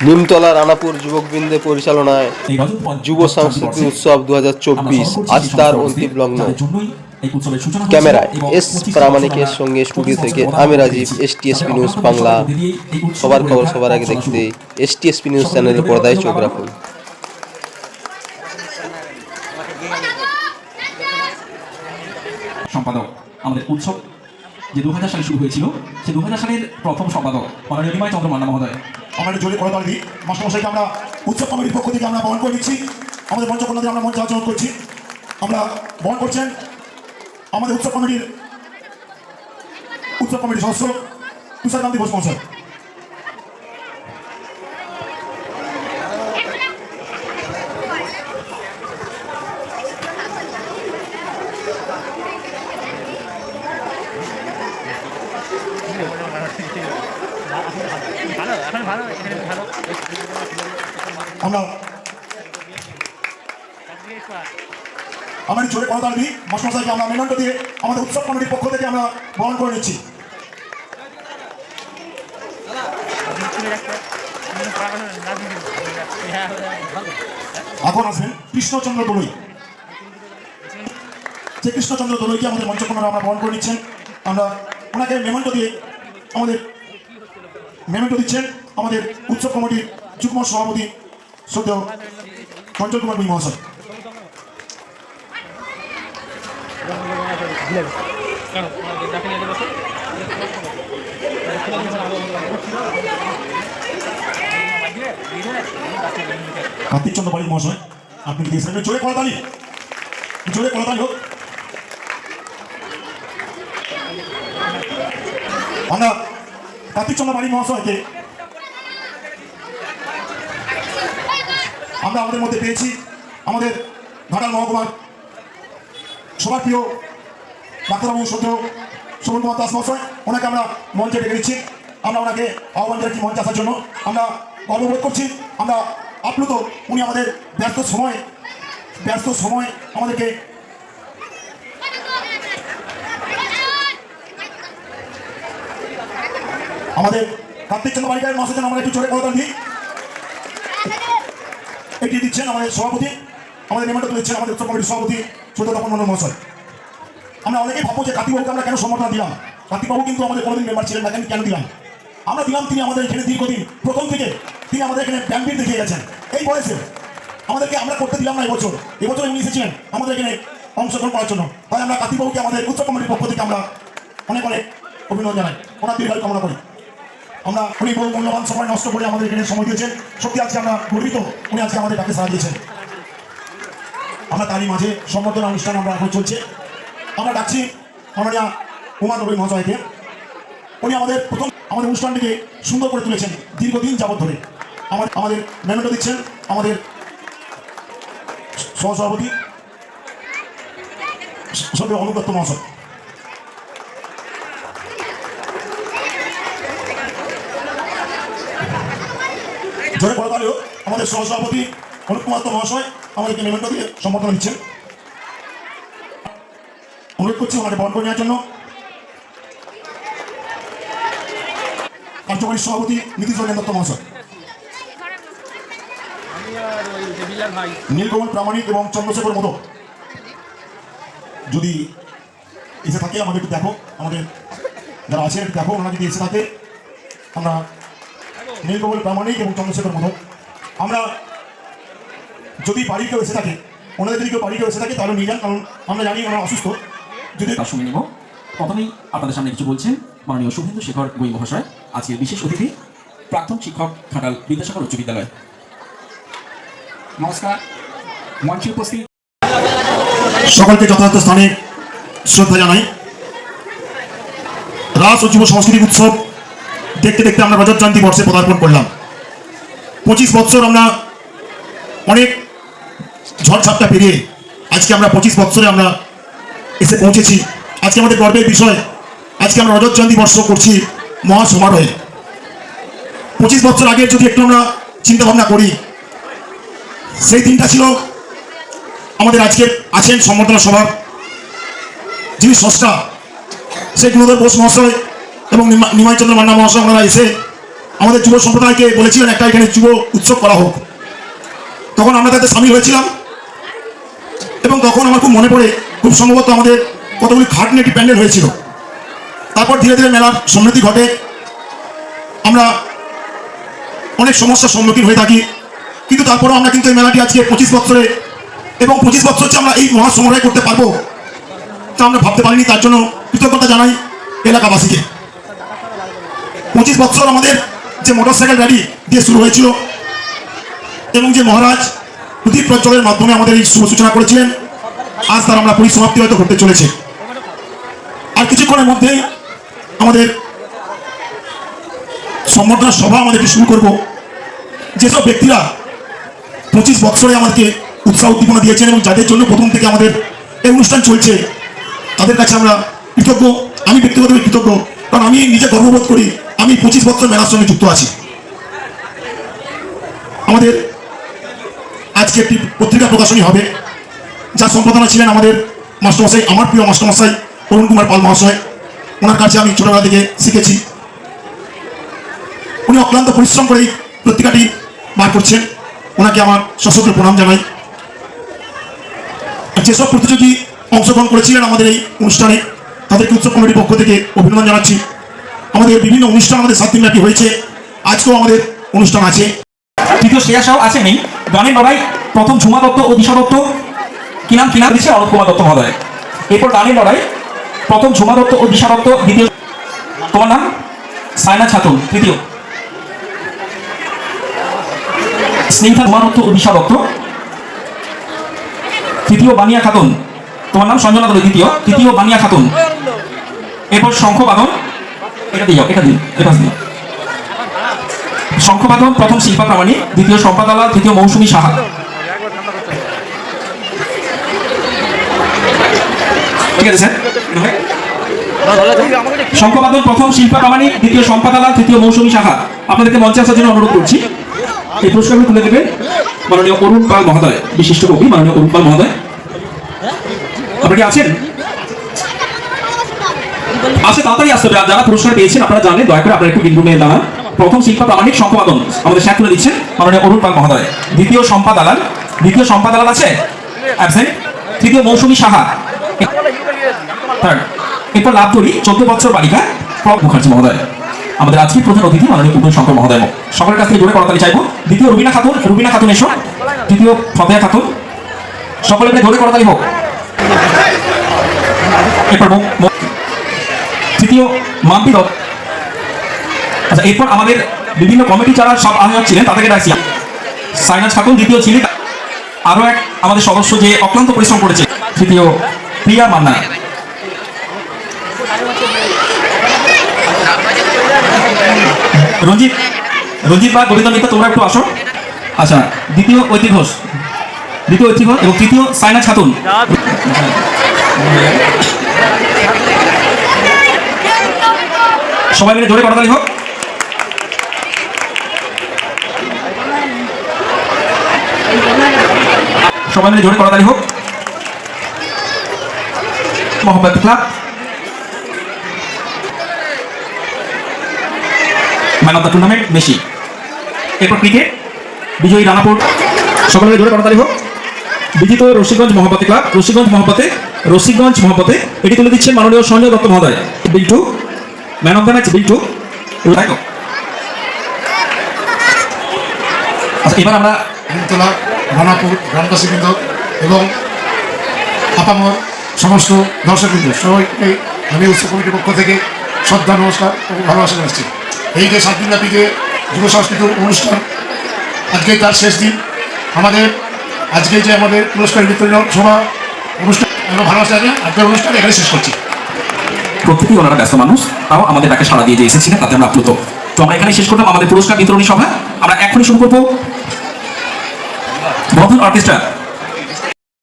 নিমতলা রানাপুর যুবকবৃন্দের পরিচালনায় যুব সাংস্কৃতিক উৎসব দু আজ তার অন্তিম লগ্ন ক্যামেরায় এস প্রামাণিকের সঙ্গে স্টুডিও থেকে আমি রাজীব। এসটিএসপি নিউজ বাংলা সবার খবর সবার আগে দেখতে। এসটিএসপি নিউজ চ্যানেলের পর্দায় চোখ রাখুন সম্পাদক, আমাদের উৎসব যে দু সালে শুরু হয়েছিল সেই দু সালের প্রথম সম্পাদক, মাননীয় নিমাই চন্দ্র মান্না মহোদয় আমরা একটু জোরে করতালি দিই। মাস্টারমশাইকে আমরা উৎসব কমিটির পক্ষ থেকে আমরা বহন করে নিচ্ছি। আমাদের মঞ্চকন্যাদের আমরা মঞ্চ আচরণ করছি। আমরা বহন করছেন আমাদের উৎসব কমিটির উৎসব কমিটির সদস্য তুষার গান্ধী ঘোষ মহাশয় ভালো এখন ভালো এখানে ভালো আমরা আমরা করতালি দিই মাস্টারমশাইকে আমরা মেনন্ট দিয়ে আমাদের উৎসব কমিটির পক্ষ থেকে আমরা বহন করে নিচ্ছি। এখন আসবেন কৃষ্ণচন্দ্র দলুই। যে কৃষ্ণচন্দ্র দলুইকে আমাদের মঞ্চকন্যারা আমরা বহন করে নিচ্ছেন, আমরা ওনাকে মেমেন্টো দিয়ে আমাদের মেমেন্টো দিচ্ছেন আমাদের উৎসব কমিটির যুগ্ম সভাপতি শ্রদ্ধেয় চঞ্চল কুমার ভুই মহাশয়। কার্তিক চন্দ্র বাড়ি মহাশয়, আপনি দিয়েছেন জোরে করতালি জোরে করতালি হোক। আমরা কার্তিক চন্দ্র বাড়ি মহাশয়কে আমরা আমাদের মধ্যে পেয়েছি। আমাদের ঘাটাল মহকুমার সবার প্রিয় ডাক্তারবাবু সদ্য সুমন কুমার দাস মহাশয়, ওনাকে আমরা মঞ্চে ডেকে দিচ্ছি আমরা ওনাকে আহ্বান জানাচ্ছি মঞ্চে আসার জন্য। আমরা গর্ববোধ করছি, আমরা আপ্লুত। উনি আমাদের ব্যস্ত সময় ব্যস্ত সময় আমাদেরকে আমাদের কার্তিক চন্দ্র বালিকার মাসের জন্য আমরা একটু চলে কথা দিই এটি দিচ্ছেন আমাদের সভাপতি, আমাদের নিমন্ত্রণ দিচ্ছেন আমাদের উৎসব কমিটির সভাপতি সুত তপন মন্ডল মহাশয়। আমরা অনেকেই ভাববো যে কার্তিকবাবুকে আমরা কেন সম্বর্ধনা দিলাম? কার্তিকবাবু কিন্তু আমাদের কোনোদিন মেম্বার ছিলেন না, কেন কেন দিলাম? আমরা দিলাম তিনি আমাদের এখানে দীর্ঘদিন, প্রথম থেকে তিনি আমাদের এখানে ব্যাম্পির দেখিয়ে গেছেন। এই বয়সে আমাদেরকে আমরা করতে দিলাম না এবছর। এবছর উনি এসেছিলেন আমাদের এখানে অংশগ্রহণ করার জন্য। তাই আমরা কার্তিকবাবুকে আমাদের উৎসব কমিটির পক্ষ থেকে আমরা অনেক অনেক অভিনন্দন জানাই। ওনার দীর্ঘায়ু কামনা করি। আমরা উনি বহু মূল্যবান সময় নষ্ট করে আমাদের এখানে সময় দিয়েছেন। সত্যি আজকে আমরা গর্বিত, উনি আজকে আমাদের ডাকে সাড়া দিয়েছেন। আমরা তারই মাঝে সম্বর্ধনা অনুষ্ঠান আমরা এখন চলছে। আমরা ডাকছি মাননীয়া উমা নবী মহাশয়কে। উনি আমাদের প্রথম, আমাদের অনুষ্ঠানটিকে সুন্দর করে তুলেছেন দীর্ঘদিন যাবৎ ধরে। আমাদের আমাদের মেমেন্টো দিচ্ছেন, আমাদের সহসভাপতি সদ্য অনুদত্ত মহাশয়। জোরে করে তাহলেও আমাদের সহসভাপতি অনুপ কুমার মহাশয় আমাদেরকে মেমেন্টো দিয়ে সম্বোধন দিচ্ছেন। অনুরোধ করছি ওনাকে করে নেওয়ার জন্য। কার্যকরী সভাপতি নীতিশ রঞ্জন দত্ত মহাশয়। নীলকমল প্রামাণিক এবং চন্দ্রশেখর মতো যদি এসে থাকে, আমাদের একটু দেখো, আমাদের যারা আছেন দেখো, ওনারা যদি এসে থাকে, আমরা নীলকমল প্রামাণিক এবং চন্দ্রশেখর মোদক আমরা যদি বাড়ি কেউ এসে থাকে ওনাদের যদি কেউ বাড়ি কেউ এসে থাকে তাহলে নিয়ে যান কারণ আমরা জানি ওনারা অসুস্থ। যদি তার সঙ্গে নেব। প্রথমেই আপনাদের সামনে কিছু বলছেন মাননীয় শুভেন্দু শেখর বই মহাশয় আজকের বিশেষ অতিথি প্রাক্তন শিক্ষক ঘাটাল বিদ্যাসাগর উচ্চ বিদ্যালয়। নমস্কার। মঞ্চে উপস্থিত সকলকে যথাযথ স্থানে শ্রদ্ধা জানাই। রাস ও যুব সাংস্কৃতিক উৎসব দেখতে দেখতে আমরা রজত জয়ন্তী বর্ষে পদার্পণ করলাম। পঁচিশ বৎসর আমরা অনেক ঝড়ঝাপটা পেরিয়ে আজকে আমরা পঁচিশ বৎসরে আমরা এসে পৌঁছেছি। আজকে আমাদের গর্বের বিষয়, আজকে আমরা রজত জয়ন্তী বর্ষ করছি মহা সমারোহে পঁচিশ বছর আগে যদি একটু আমরা চিন্তা ভাবনা করি, সেই দিনটা ছিল আমাদের আজকে আছেন সম্বর্ধনা সভার যিনি স্রষ্টা, সেই গুণধর বোস মহাশয় এবং নিমা- নিমাই চন্দ্র মান্না মহাশয় ওনারা এসে আমাদের যুব সম্প্রদায়কে বলেছিলেন, একটা এখানে যুব উৎসব করা হোক। তখন আমরা তাতে সামিল হয়েছিলাম এবং তখন আমার খুব মনে পড়ে, খুব সম্ভবত আমাদের কতগুলি খাটনি একটি প্যান্ডেল হয়েছিল। তারপর ধীরে ধীরে মেলার সমৃদ্ধি ঘটে। আমরা অনেক সমস্যার সম্মুখীন হয়ে থাকি, কিন্তু তারপরেও আমরা কিন্তু এই মেলাটি আজকে পঁচিশ বছরে এবং পঁচিশ বছর হচ্ছে আমরা এই মহাসমারোহ করতে পারব, তা আমরা ভাবতে পারিনি। তার জন্য কৃতজ্ঞতা জানাই এলাকাবাসীকে। পঁচিশ বছর আমাদের যে মোটরসাইকেল র্যালি দিয়ে শুরু হয়েছিল এবং যে মহারাজ প্রদীপ প্রজ্বলের মাধ্যমে আমাদের এই শুভ সূচনা করেছিলেন, আজ তার আমরা পরিসমাপ্তি হয়তো ঘটতে চলেছে। আর কিছুক্ষণের মধ্যেই আমাদের সম্বর্ধনা সভা আমাদেরকে শুরু করব। যেসব ব্যক্তিরা পঁচিশ বছরে আমাদেরকে উৎসাহ উদ্দীপনা দিয়েছেন এবং যাদের জন্য প্রথম থেকে আমাদের এই অনুষ্ঠান চলছে, তাদের কাছে আমরা কৃতজ্ঞ। আমি ব্যক্তিগতভাবে কৃতজ্ঞ, কারণ আমি নিজে গর্ববোধ করি আমি পঁচিশ বছর মেলার সঙ্গে যুক্ত আছি। আমাদের আজকে একটি পত্রিকা প্রকাশনী হবে, যার সম্পাদনা ছিলেন আমাদের মাস্টারমশাই, আমার প্রিয় মাস্টারমশাই অরুণ কুমার পাল মহাশয়। ওনার কাছে আমি ছোটবেলা থেকে শিখেছি। উনি অক্লান্ত পরিশ্রম করে এই পত্রিকাটি বার করছেন। ওনাকে আমার সশস্ত্র প্রণাম জানাই। যেসব প্রতিযোগী অংশগ্রহণ করেছিলেন আমাদের এই অনুষ্ঠানে, তাদেরকে উৎসব কমিটির পক্ষ থেকে অভিনন্দন জানাচ্ছি। আমাদের বিভিন্ন অনুষ্ঠান আমাদের সাত দিনব্যাপী হয়েছে। আজকেও আমাদের অনুষ্ঠান আছে। তৃতীয় শ্রেয়া সাহ আছে নেই। গানের লড়াই প্রথম ঝুমা দত্ত ও দিশা দত্ত। কি নাম দিচ্ছে অরূপ কুমার দত্ত মহোদয়। এরপর গানের লড়াই। প্রথম ঝুমা দত্ত ও দিশা দত্ত, দ্বিতীয় তোমার নাম? সাইনা ছাতুন, তৃতীয়। স্নেহা ঝুমা দত্ত ও দিশা দত্ত। তৃতীয় বানিয়া খাতুন। তোমার নাম সঞ্জনা দত্ত, দ্বিতীয়। তৃতীয় বানিয়া খাতুন। এরপর শঙ্খ বাদন। এটা দিয়ে এটা দিন এটা দিন শঙ্খবাদন প্রথম শিল্পা প্রামাণিক, দ্বিতীয় সম্পাদালা তৃতীয় মৌসুমী সাহা। ঠিক আছে শঙ্খবাদন প্রথম শিল্পা প্রামাণিক, দ্বিতীয় সম্পাদালা তৃতীয় মৌসুমী সাহা। আপনাদেরকে মঞ্চে আসার জন্য অনুরোধ করছি। এই পুরস্কারগুলো তুলে দেবেন মাননীয় অরুণ পাল মহোদয়, বিশিষ্ট কবি মাননীয় অরুণ পাল মহোদয়। আপনারা কি আছেন? আসে তাড়াতাড়ি আসতে হবে। যারা পুরস্কার পেয়েছেন, আপনারা জানেন, দয়া করে আপনারা একটু বিন্দু নিয়ে দাঁড়ান। প্রথম শিল্পা প্রামাণিক সম্পাদন। আমাদের স্যার তুলে দিচ্ছেন। মাননীয় অরুণ পাল মহোদয়। দ্বিতীয় সম্পাদালাল দ্বিতীয় সম্পাদালাল আছে? অ্যাবসেন্ট তৃতীয় মৌসুমী সাহা। এরপর লাভ করি, চোদ্দ বছর বালিকা প্রভ মুখার্জি মহোদয়। আমাদের আজকের প্রধান অতিথি মাননীয় উদয় শঙ্কর মহোদয় সকলের কাছ থেকে জোরে করতালি চাইব। দ্বিতীয় রুবিনা খাতুন রুবিনা খাতুন এসো। তৃতীয় ফতেহা খাতুন। সকলের জোরে করতালি হোক। এরপর মৌ- মৌ- মাম্পি আচ্ছা এরপর আমাদের বিভিন্ন কমিটি যারা সব আয়োজক ছিলেন, তাদেরকে ডাকছি সাইনাজ খাতুন দ্বিতীয় ছিলেন আরও এক আমাদের সদস্য যে অক্লান্ত পরিশ্রম করেছে, তৃতীয় প্রিয়া মান্না। রঞ্জিত রঞ্জিত বা গোবিন্দ তোমরা একটু আসো। আচ্ছা দ্বিতীয় ঘোষ দ্বিতীয় ঐতিক ঘোষ এবং তৃতীয় সাইনা খাতুন সবাই মিলে জোরে করতালি হোক। সবাই মিলে জোরে করতালি হোক। Mohammad club. Man of the tournament Messi এরপর ক্রিকেট। বিজয়ী রানাপুর। সকলে জোরে করতালি হোক। বিজিত রশিগঞ্জ মহাপতি ক্লাব। রশিগঞ্জ মহাপতে রশিগঞ্জ মহাপতে এটি তুলে দিচ্ছেন মাননীয় সঞ্জয় দত্ত মহোদয়। Biltu man of the match Biltu তাই এবার আমরা নিমতলা রানাপুর গ্রামবাসীবৃন্দ এবং আপামর সমস্ত দর্শকবৃন্দ, সবাইকে আমি উৎসব কমিটির পক্ষ থেকে শ্রদ্ধা, নমস্কার ও ভালোবাসা জানাচ্ছি। এই যে সাত দিনব্যাপী যে যুব সাংস্কৃতিক অনুষ্ঠান, আজকে তার শেষ দিন। আমাদের আজকে যে আমাদের পুরস্কার বিতরণ সভা অনুষ্ঠান, আমরা ভালোবাসা জানিয়ে আজকের অনুষ্ঠান এখানে শেষ করছি। প্রত্যেকেই ওনারা ব্যস্ত মানুষ তাও আমাদের ডাকে সাড়া দিয়ে যে এসেছিলেন, তাতে আমরা আপ্লুত। তো আমরা এখানে শেষ করলাম আমাদের পুরস্কার বিতরণী সভা। আমরা এখনই শুরু করব। বন্ধন অর্কেস্ট্রা।